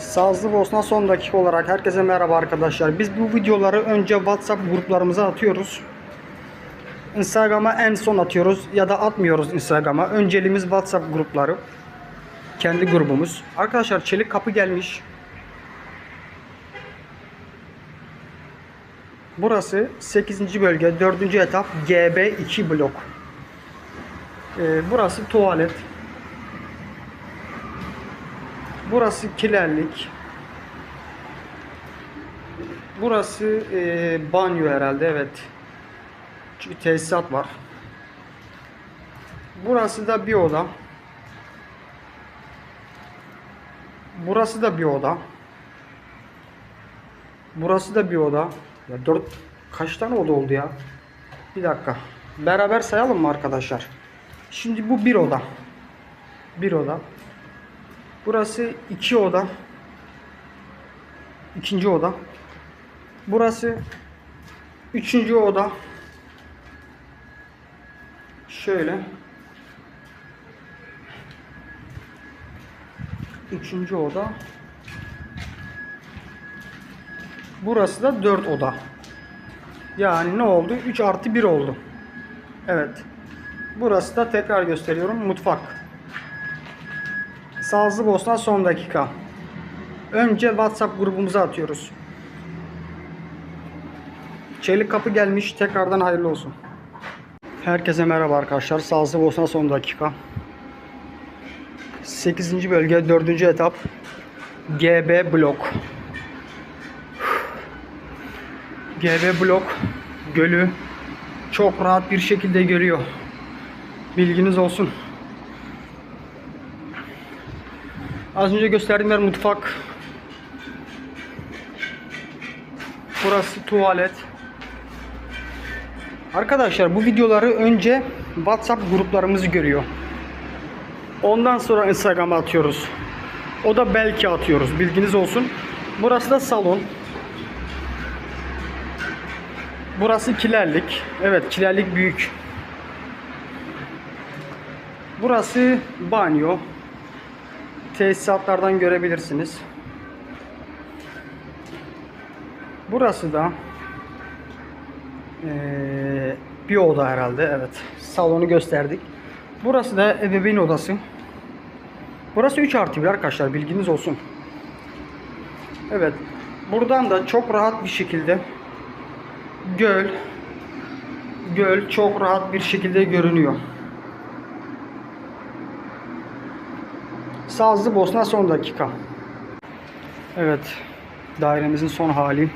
Sazlı Bosna son dakika olarak herkese merhaba arkadaşlar. Biz bu videoları önce WhatsApp gruplarımıza atıyoruz. Instagram'a en son atıyoruz ya da atmıyoruz Instagram'a. Önceliğimiz WhatsApp grupları. Kendi grubumuz. Arkadaşlar çelik kapı gelmiş. Burası 8. bölge 4. etap GB2 blok. Ee, burası tuvalet. Burası kilerlik. Burası e, banyo herhalde evet. Çünkü tesisat var. Burası da bir oda. Burası da bir oda. Burası da bir oda. Ya dört kaç tane oda oldu ya? Bir dakika. Beraber sayalım mı arkadaşlar? Şimdi bu bir oda. Bir oda. Burası iki oda. İkinci oda. Burası üçüncü oda. Şöyle. Üçüncü oda. Burası da dört oda. Yani ne oldu? 3 artı 1 oldu. Evet. Burası da tekrar gösteriyorum. Mutfak. Sazlı Bosna son dakika. Önce WhatsApp grubumuza atıyoruz. Çelik kapı gelmiş. Tekrardan hayırlı olsun. Herkese merhaba arkadaşlar. Sazlı Bosna son dakika. 8. bölge 4. etap GB blok. GB blok gölü çok rahat bir şekilde görüyor. Bilginiz olsun. Az önce gösterdiğim yer mutfak. Burası tuvalet. Arkadaşlar bu videoları önce WhatsApp gruplarımızı görüyor. Ondan sonra Instagram'a atıyoruz. O da belki atıyoruz. Bilginiz olsun. Burası da salon. Burası kilerlik. Evet kilerlik büyük. Burası banyo. Tesisatlardan görebilirsiniz. Burası da eee, bir oda herhalde. Evet. Salonu gösterdik. Burası da ebeveyn odası. Burası 3 artı 1 arkadaşlar. Bilginiz olsun. Evet. Buradan da çok rahat bir şekilde göl göl çok rahat bir şekilde görünüyor. Sazlı Bosna son dakika. Evet. Dairemizin son hali.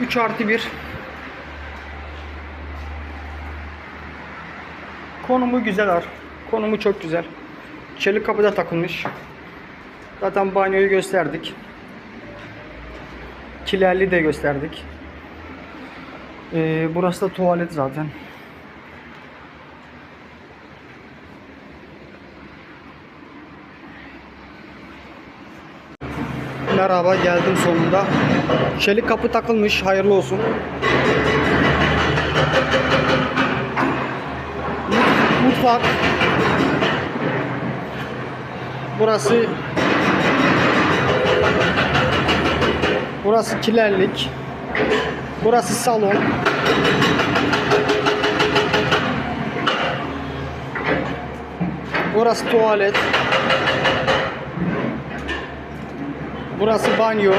Üç artı bir. Konumu güzel ar. Konumu çok güzel. Çelik kapıda takılmış. Zaten banyoyu gösterdik. Kilerli de gösterdik. Ee, burası da tuvalet zaten. Merhaba geldim sonunda. Çelik kapı takılmış. Hayırlı olsun. Mutfak. Burası Burası kilerlik. Burası salon. Burası tuvalet. Burası banyo.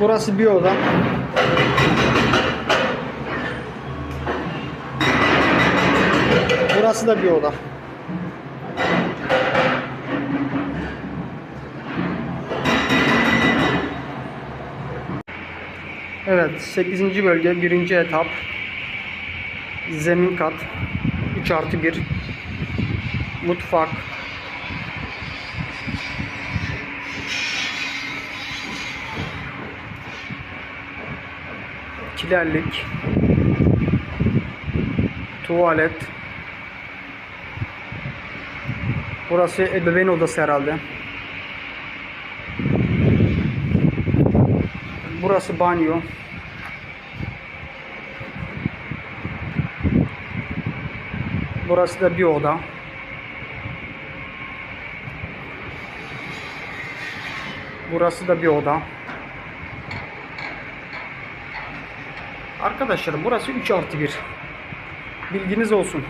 Burası bir oda. Burası da bir oda. Evet, 8. bölge 1. etap. Zemin kat 3 artı 1 mutfak kilerlik, tuvalet. Burası ebeveyn odası herhalde. Burası banyo. Burası da bir oda. Burası da bir oda. Arkadaşlar burası 3 artı 1. Bilginiz olsun.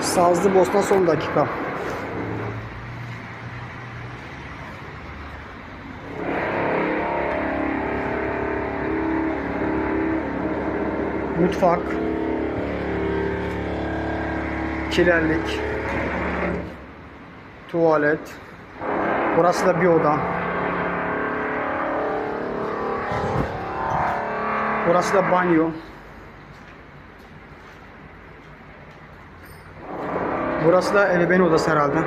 Sazlı Bosna son dakika. Mutfak. Kilerlik. Tuvalet. Burası da bir oda. Burası da banyo. Burası da ebeveyn odası herhalde.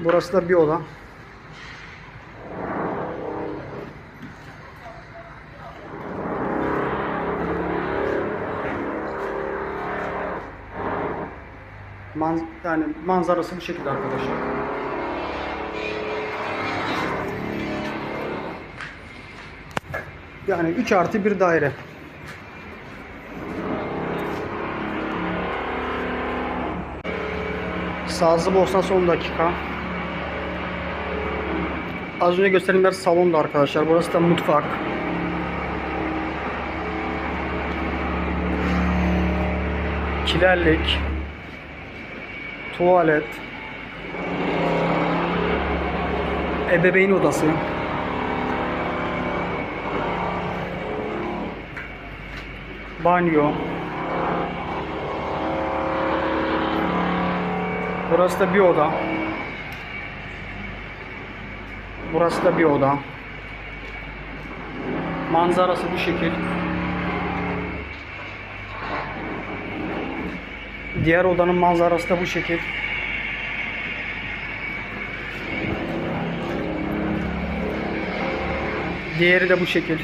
Burası da bir oda. Man yani manzarası bu şekilde arkadaşlar. Yani 3 artı bir daire. Sazlı Bosna son dakika. Az önce gösterdiğim yer salonda arkadaşlar. Burası da mutfak. Kilerlik. Tuvalet. Ebeveyn odası. Banyo. Burası da bir oda. Burası da bir oda. Manzarası bu şekil. Diğer odanın manzarası da bu şekil. Diğeri de bu şekil.